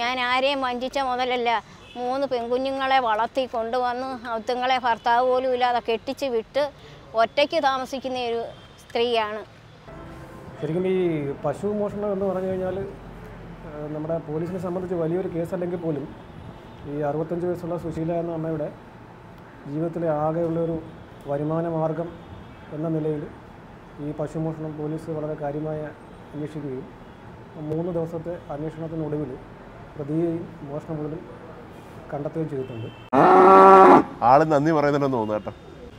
ഞാൻ ആരെയും വഞ്ചിച്ച മുതലല്ല. മൂന്ന് പെൺകുഞ്ഞുങ്ങളെ വളർത്തി കൊണ്ടുവന്ന് അതുങ്ങളെ ഭർത്താവ് പോലും ഇല്ലാതെ കെട്ടിച്ച് വിട്ട് ഒറ്റയ്ക്ക് താമസിക്കുന്ന ഒരു സ്ത്രീയാണ്. ശരിക്കും ഈ പശു മോഷണം എന്ന് പറഞ്ഞു കഴിഞ്ഞാൽ നമ്മുടെ പോലീസിനെ സംബന്ധിച്ച് വലിയൊരു കേസല്ലെങ്കിൽ പോലും ഈ അറുപത്തഞ്ച് വയസ്സുള്ള സുശീല എന്ന അമ്മയുടെ ജീവിതത്തിലെ ആകെയുള്ളൊരു വരുമാന മാർഗം എന്ന നിലയിൽ ഈ പശു മോഷണം പോലീസ് വളരെ കാര്യമായി അന്വേഷിക്കുകയും മൂന്ന് ദിവസത്തെ അന്വേഷണത്തിനൊടുവിൽ പ്രതിയെയും മോഷണ മുതലും കണ്ടെത്തുകയും ചെയ്തിട്ടുണ്ട്. ആൾ നന്ദി പറയുന്നുണ്ടെന്ന് തോന്നുന്നു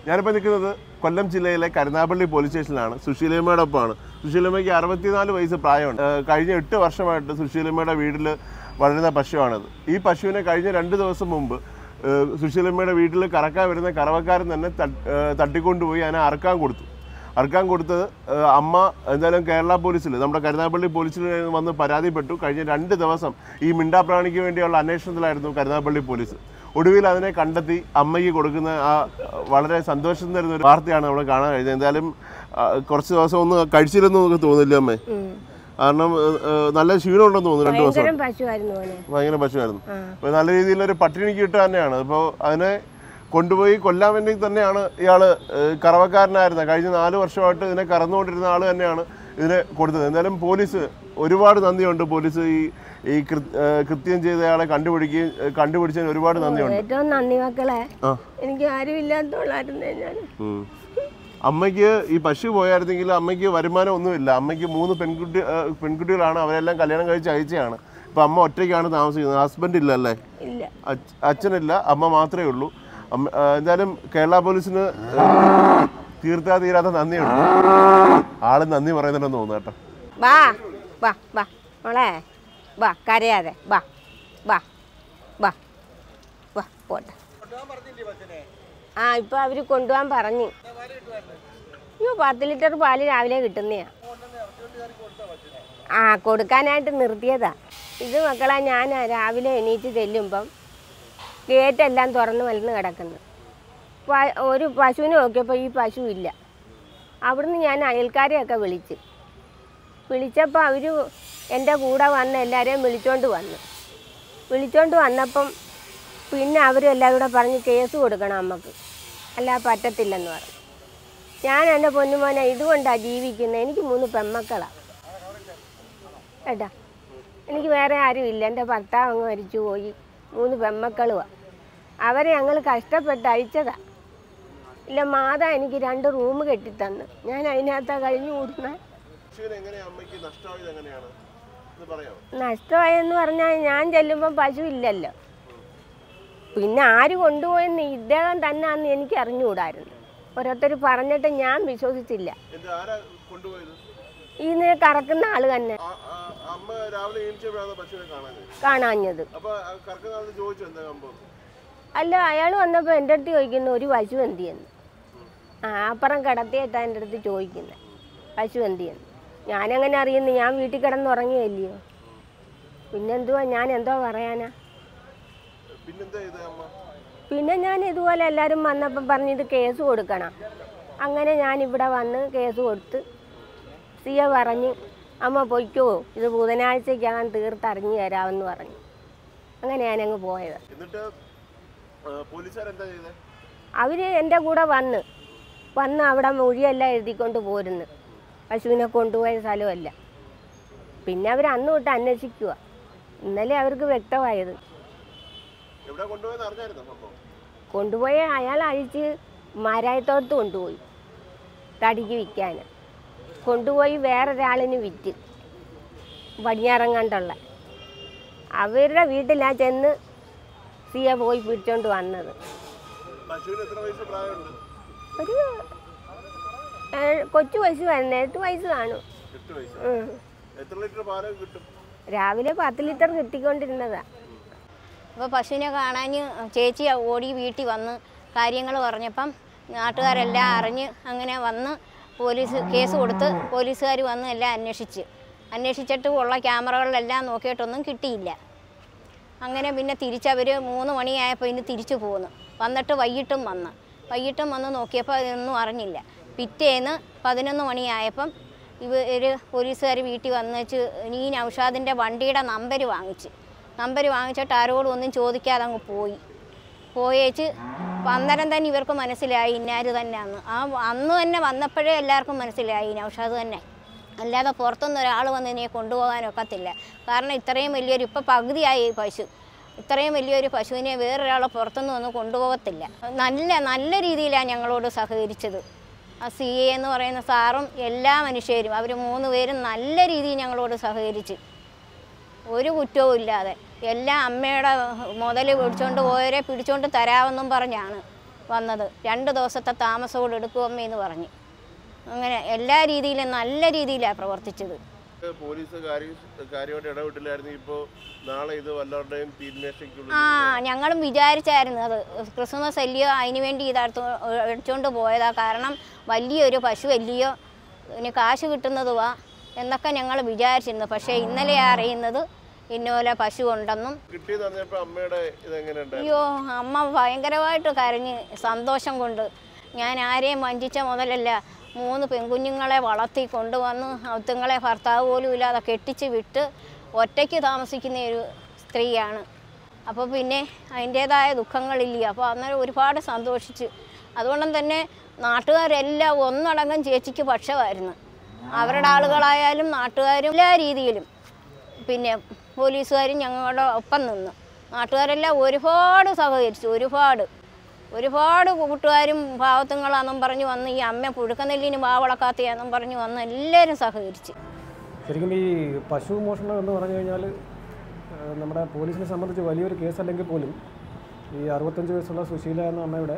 ഞാനിപ്പോൾ നിൽക്കുന്നത് കൊല്ലം ജില്ലയിലെ കരുനാപ്പള്ളി പോലീസ് സ്റ്റേഷനിലാണ് സുശീലമ്മയുടെ ഒപ്പമാണ്. സുശീലമ്മയ്ക്ക് അറുപത്തിനാല് വയസ്സ് പ്രായമുണ്ട്. കഴിഞ്ഞ എട്ട് വർഷമായിട്ട് സുശീലമ്മയുടെ വീട്ടിൽ വളരുന്ന പശുവാണത്. ഈ പശുവിനെ കഴിഞ്ഞ രണ്ട് ദിവസം മുമ്പ് സുശീലമ്മയുടെ വീട്ടിൽ കറക്കാൻ വരുന്ന കറവക്കാരൻ തന്നെ തട്ടിക്കൊണ്ടുപോയി അതിനെ അറക്കാൻ കൊടുത്തു. അറക്കാൻ കൊടുത്തത് അമ്മ എന്തായാലും കേരള പോലീസിൽ നമ്മുടെ കരുനാഗപ്പള്ളി പോലീസിൽ വന്ന് പരാതിപ്പെട്ടു. കഴിഞ്ഞ രണ്ട് ദിവസം ഈ മിണ്ടാപ്രാണിക്ക് വേണ്ടിയുള്ള അന്വേഷണത്തിലായിരുന്നു കരുനാഗപ്പള്ളി പോലീസ്. ഒടുവിൽ അതിനെ കണ്ടെത്തി അമ്മയ്ക്ക് കൊടുക്കുന്ന ആ വളരെ സന്തോഷം തരുന്ന ഒരു വാർത്തയാണ് നമ്മൾ കാണാൻ കഴിഞ്ഞത് എന്തായാലും കുറച്ച് ദിവസം ഒന്ന് കഴിച്ചില്ലെന്ന് നമുക്ക് തോന്നില്ല അമ്മേ? കാരണം നല്ല ക്ഷീണം ഉണ്ടെന്ന് ക്ഷീണമുണ്ടെന്ന് തോന്നുന്നു രണ്ടു ദിവസം. ഭയങ്കരം പശുവായിരുന്നു നല്ല നല്ല രീതിയിലൊരു പട്ടിണിക്ക് കിട്ടുക തന്നെയാണ്. അപ്പോൾ അതിനെ കൊണ്ടുപോയി കൊല്ലാൻ വേണ്ടി തന്നെയാണ് ഇയാൾ കറവക്കാരനായിരുന്നത്. കഴിഞ്ഞ നാല് വർഷമായിട്ട് ഇതിനെ കറന്നുകൊണ്ടിരുന്ന ആൾ തന്നെയാണ് ഇതിനെ കൊടുത്തത്. എന്തായാലും പോലീസ് ഒരുപാട് നന്ദിയുണ്ട്. പോലീസ് ഈ ഈ കൃത്യം ചെയ്തയാളെ കണ്ടുപിടിക്കുകയും കണ്ടുപിടിച്ചതിന് ഒരുപാട് നന്ദിയുണ്ട്. ഏറ്റവും നന്ദി മക്കളെ. എനിക്ക് ആരും ഇല്ലാത്തോളായിരുന്നു ഞാൻ. അമ്മയ്ക്ക് ഈ പശു പോയായിരുന്നെങ്കിൽ അമ്മയ്ക്ക് വരുമാനം ഒന്നുമില്ല. അമ്മയ്ക്ക് മൂന്ന് പെൺകുട്ടി പെൺകുട്ടികളാണ്. അവരെല്ലാം കല്യാണം കഴിച്ച് അയച്ചതാണ് ഇപ്പം അമ്മ ഒറ്റയ്ക്കാണ് താമസിക്കുന്നത്. ഹസ്ബൻഡ് ഇല്ല. അല്ലേ അച്ഛനില്ല. അമ്മ മാത്രമേ ഉള്ളൂ. എന്തായാലും കേരള പോലീസിന് തീർത്താ തീരാത്ത നന്ദിയുണ്ട്. ആൾ നന്ദി പറയുന്നുണ്ടെന്ന് തോന്നുന്നു വാ വാ വാ മോളെ വാ കരയാതെ വാ വാ വാ വാ പോട്ടെ. ആ ഇപ്പൊ അവർ കൊണ്ടുപോകാൻ പറഞ്ഞു. അയ്യോ പത്ത് ലിറ്റർ പാൽ രാവിലെ കിട്ടുന്നയാ. ആ കൊടുക്കാനായിട്ട് നിർത്തിയതാ. ഇത് മക്കളാ ഞാൻ രാവിലെ എണീറ്റ് ചെല്ലുമ്പം ഗേറ്റെല്ലാം തുറന്ന് വലന്ന് കിടക്കുന്നു. ഒരു പശുവിനെ നോക്കിയപ്പോൾ ഈ പശു ഇല്ല. അവിടുന്ന് ഞാൻ അയൽക്കാരെയൊക്കെ വിളിച്ച്. വിളിച്ചപ്പോൾ അവർ എന്റെ കൂടെ വന്ന് എല്ലാവരെയും വിളിച്ചോണ്ട് വന്നു. വിളിച്ചോണ്ട് വന്നപ്പം പിന്നെ അവരും എല്ലാവരും കൂടെ പറഞ്ഞ് കേസ് കൊടുക്കണം അമ്മയ്ക്ക്. അല്ല പറ്റത്തില്ലെന്ന് പറഞ്ഞു. ഞാൻ എന്റെ പൊന്നുമോനെ ഇതുകൊണ്ടാണ് ജീവിക്കുന്നത് എനിക്ക് മൂന്ന് പെമ്മക്കളാണ് കേട്ടാ എനിക്ക് വേറെ ആരും ഇല്ല എന്റെ ഭർത്താവ് അങ്ങ് മരിച്ചു പോയി മൂന്ന് പെമ്മക്കളുമാണ് അവരെ ഞങ്ങൾ കഷ്ടപ്പെട്ട് അയച്ചതാ. ഇല്ല മാത എനിക്ക് രണ്ട് റൂം കെട്ടിത്തന്നു. ഞാൻ അതിനകത്താ കഴിഞ്ഞു കൂടുന്ന. നഷ്ടമായെന്ന് പറഞ്ഞാൽ ഞാൻ ചെല്ലുമ്പം പശു ഇല്ലല്ലോ. പിന്നെ ആര് കൊണ്ടുപോയെന്ന് ഇദ്ദേഹം തന്നെ അന്ന് എനിക്ക് അറിഞ്ഞുകൂടായിരുന്നു. ഓരോരുത്തർ പറഞ്ഞിട്ട് ഞാൻ വിശ്വസിച്ചില്ല. ഇന്ന് കറക്കുന്ന ആൾ തന്നെ. കാണാഞ്ഞത്? അല്ല അയാൾ വന്നപ്പോൾ എന്റെ അടുത്ത് ചോദിക്കുന്നു ഒരു പശു എന്ത് എന്ന് ആ അപ്പുറം കിടത്തിയിട്ടാണ് എന്റെ അടുത്ത് ചോദിക്കുന്നത് പശു എന്ത് ചെയ്യുന്നു? ഞാനങ്ങനെ അറിയുന്നു ഞാൻ വീട്ടിൽ കിടന്നുറങ്ങിയല്ലയോ പിന്നെന്തുവാ ഞാൻ എന്തോ പറയാനാ പിന്നെ ഞാൻ ഇതുപോലെ എല്ലാവരും വന്നപ്പം പറഞ്ഞ് ഇത് കേസ് കൊടുക്കണം. അങ്ങനെ ഞാൻ ഇവിടെ വന്ന് കേസ് കൊടുത്ത് സിയ പറഞ്ഞ് അമ്മ പൊയ്ക്കോ ഇത് ബുധനാഴ്ചയ്ക്കകം തീർത്തറിഞ്ഞു തരാമെന്ന് പറഞ്ഞു. അങ്ങനെ ഞാനങ്ങ് പോയത്. എന്നിട്ട് എന്റെ എന്റെ കൂടെ വന്ന് വന്ന് അവിടെ മൊഴിയെല്ലാം എഴുതിക്കൊണ്ട് പോരുന്നു. പശുവിനെ കൊണ്ടുപോയ സ്ഥലമല്ല. പിന്നെ അവർ അന്ന് തൊട്ട് അന്വേഷിക്കുക ഇന്നലെ അവർക്ക് വ്യക്തമായത്. കൊണ്ടുപോയി അയാൾ അഴിച്ച് മാരായത്തോടത്ത് കൊണ്ടുപോയി തടിക്ക് വിൽക്കാൻ. കൊണ്ടുപോയി വേറൊരാളിന് വിറ്റ് പടിഞ്ഞാറങ്ങാണ്ടുള്ള അവരുടെ വീട്ടിലാ ചെന്ന് സിയ പോയി പിടിച്ചോണ്ട് വന്നത്. പശുവിന് എത്ര വയസ്സ് പ്രായമുണ്ട്? ഒരു കൊച്ചു വയസ്സ് വരുന്ന എട്ട് വയസ്സ് കാണും. എട്ട് വയസ്സ്. എത്ര ലിറ്റർ പാലൊക്കെ കിട്ടും? രാവിലെ പത്ത് ലിറ്റർ കിട്ടിക്കൊണ്ടിരുന്നതാ. അപ്പോൾ പശുവിനെ കാണാൻ ചേച്ചി ഓടി വീട്ടിൽ വന്ന് കാര്യങ്ങൾ പറഞ്ഞപ്പം നാട്ടുകാരെല്ലാം അറിഞ്ഞ് അങ്ങനെ വന്ന് പോലീസ് കേസ് കൊടുത്ത് പോലീസുകാർ വന്ന് എല്ലാം അന്വേഷിച്ച്. അന്വേഷിച്ചിട്ട് ഉള്ള ക്യാമറകളിലെല്ലാം നോക്കിയിട്ടൊന്നും കിട്ടിയില്ല. അങ്ങനെ പിന്നെ തിരിച്ചവർ മൂന്ന് മണിയായപ്പോൾ ഇന്ന് തിരിച്ചു പോന്നു. വന്നിട്ട് വൈകിട്ടും വന്ന്. വൈകിട്ടും വന്ന് നോക്കിയപ്പോൾ അതൊന്നും അറിഞ്ഞില്ല. പിറ്റേന്ന് പതിനൊന്ന് മണിയായപ്പം ഇവർ പോലീസുകാർ വീട്ടിൽ വന്ന് വെച്ച് ഈ നൗഷാദിന്റെ വണ്ടിയുടെ നമ്പർ വാങ്ങിച്ച്. നമ്പർ വാങ്ങിച്ചിട്ട് ആരോടും ഒന്നും ചോദിക്കാതെ അങ്ങ് പോയി. പോയേച്ച് അന്നേരം തന്നെ ഇവർക്ക് മനസ്സിലായി ഇന്നാര് തന്നെയാണ് ആ അന്ന് തന്നെ വന്നപ്പോഴേ എല്ലാവർക്കും മനസ്സിലായി നൗഷാദ് തന്നെ. അല്ലാതെ പുറത്തുനിന്ന് ഒരാൾ വന്ന് ഇതിനെ കൊണ്ടുപോകാനൊക്കത്തില്ല കാരണം ഇത്രയും വലിയൊരു ഇപ്പം പകുതിയായി ഈ പശു. ഇത്രയും വലിയൊരു പശുവിനെ വേറൊരാളെ പുറത്തുനിന്ന് വന്ന് കൊണ്ടുപോകത്തില്ല. നല്ല നല്ല രീതിയിലാണ് ഞങ്ങളോട് സഹകരിച്ചത്. ആ സി എ എന്ന് പറയുന്ന സാറും എല്ലാ മനുഷ്യരും അവർ മൂന്ന് പേരും നല്ല രീതിയിൽ ഞങ്ങളോട് സഹകരിച്ച്. ഒരു കുറ്റവും ഇല്ലാതെ. എല്ലാം അമ്മയുടെ മുതൽ പിടിച്ചോണ്ട് പോയവരെ പിടിച്ചോണ്ട് തരാമെന്നും പറഞ്ഞാണ് വന്നത്. രണ്ട് ദിവസത്തെ താമസത്തോട് എടുക്കുമമ്മയെന്ന് പറഞ്ഞ്. അങ്ങനെ എല്ലാ രീതിയിലും നല്ല രീതിയിലാണ് പ്രവർത്തിച്ചത്. പോലീസ് കാര്യം കാര്യമായിട്ട് ഇടപെട്ടില്ലായിരുന്നു. ഇപ്പോൾ നാളെ ഇത് വല്ലവരുടെയും തീന്മേശയ്ക്കുള്ളിൽ ആ ഞങ്ങളും വിചാരിച്ചായിരുന്നു. അത് ക്രിസ്മസ് അല്ലയോ അതിന് വേണ്ടി ഇതടുത്ത് അടിച്ചുകൊണ്ട് പോയതാ. കാരണം വലിയൊരു പശു എല്ലിയോ ഇനി കാശ് കിട്ടുന്നതുവാ എന്നൊക്കെ ഞങ്ങൾ വിചാരിച്ചിരുന്നു. പക്ഷേ ഇന്നലെ അറിയുന്നത് ഇന്നോലെ പശു ഉണ്ടെന്നും അയ്യോ അമ്മ ഭയങ്കരമായിട്ട് കരഞ്ഞ് സന്തോഷം കൊണ്ട് ഞാൻ ആരെയും വഞ്ചിച്ച മുതലല്ല. മൂന്ന് പെൺകുഞ്ഞുങ്ങളെ വളർത്തി കൊണ്ടുവന്ന് അതുങ്ങളെ ഭർത്താവ് പോലും ഇല്ലാതെ കെട്ടിച്ച് വിട്ട് ഒറ്റയ്ക്ക് താമസിക്കുന്ന ഒരു സ്ത്രീയാണ്. അപ്പോൾ പിന്നെ അതിന്റേതായ ദുഃഖങ്ങളില്ല? അപ്പോൾ അന്നേരം ഒരുപാട് സന്തോഷിച്ചു. അതുകൊണ്ടും തന്നെ നാട്ടുകാരെല്ലാം ഒന്നടങ്കം ചേച്ചിക്ക് പക്ഷമായിരുന്നു. അവരുടെ ആളുകളായാലും നാട്ടുകാരും എല്ലാ രീതിയിലും. പിന്നെ പോലീസുകാരും ഞങ്ങളുടെ ഒപ്പം നിന്നു. നാട്ടുകാരെല്ലാം ഒരുപാട് സഹകരിച്ചു ഒരുപാട്. ഒരുപാട് കൂട്ടുകാരും ഭാവത്തുങ്ങളാണെന്നും പറഞ്ഞു വന്ന് ഈ അമ്മ പുഴുക്കനെല്ലിന് വാവളക്കാത്തയാന്നും പറഞ്ഞു വന്ന് എല്ലാവരും സഹകരിച്ച്. ശരിക്കും ഈ പശു മോഷണം എന്ന് പറഞ്ഞു കഴിഞ്ഞാൽ നമ്മുടെ പോലീസിനെ സംബന്ധിച്ച് വലിയൊരു കേസല്ലെങ്കിൽ പോലും ഈ അറുപത്തഞ്ച് വയസ്സുള്ള സുശീല എന്ന അമ്മയുടെ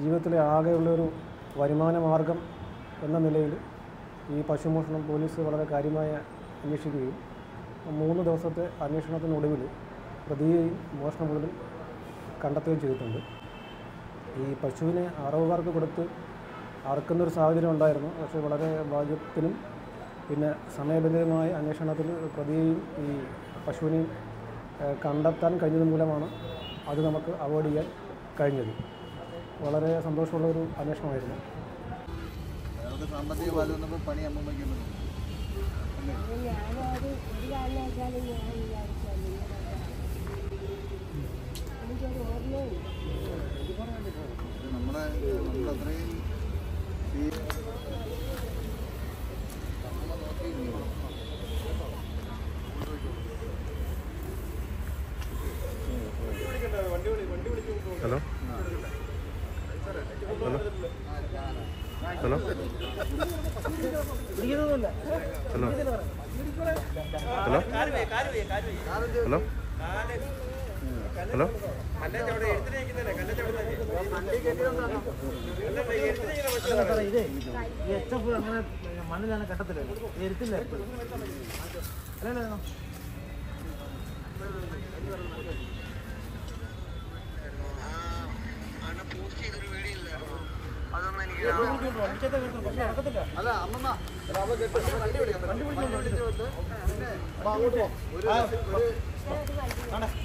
ജീവിതത്തിലെ ആകെയുള്ളൊരു വരുമാന മാർഗം എന്ന നിലയിൽ ഈ പശു മോഷണം പോലീസ് വളരെ കാര്യമായി അന്വേഷിക്കുകയും മൂന്ന് ദിവസത്തെ അന്വേഷണത്തിനൊടുവിൽ പ്രതിയെയും മോഷണം മുതലും കണ്ടെത്തുകയും ചെയ്തിട്ടുണ്ട്. ഈ പശുവിനെ അറവുകാർക്ക് കൊടുത്ത് അറക്കുന്നൊരു സാഹചര്യം ഉണ്ടായിരുന്നു. പക്ഷേ വളരെ ഭാഗ്യത്തിനും പിന്നെ സമയബന്ധിതമായ അന്വേഷണത്തിൽ പ്രതിയെയും ഈ പശുവിനെയും കണ്ടെത്താൻ കഴിഞ്ഞത് മൂലമാണ് അത് നമുക്ക് അവോയ്ഡ് ചെയ്യാൻ കഴിഞ്ഞത്. വളരെ സന്തോഷമുള്ള ഒരു അന്വേഷണമായിരുന്നു സാമ്പത്തിക ബാധ്യത വന്നപ്പോൾ പണി അമ്മമ്മയ്ക്ക് എനിക്കൊരു തോന്നി. നമ്മുടെ നോക്കിയില്ലയോ? Hello hello hello hello hello hello? മണ്ണിലാണ് കെട്ടത്തില്ല എരുത്തില്ല അല്ലല്ലോ അല്ല അമ്മമ്മ വണ്ടി വിളിക്കാം. വണ്ടി അപ്പൊ അങ്ങോട്ട് പോ.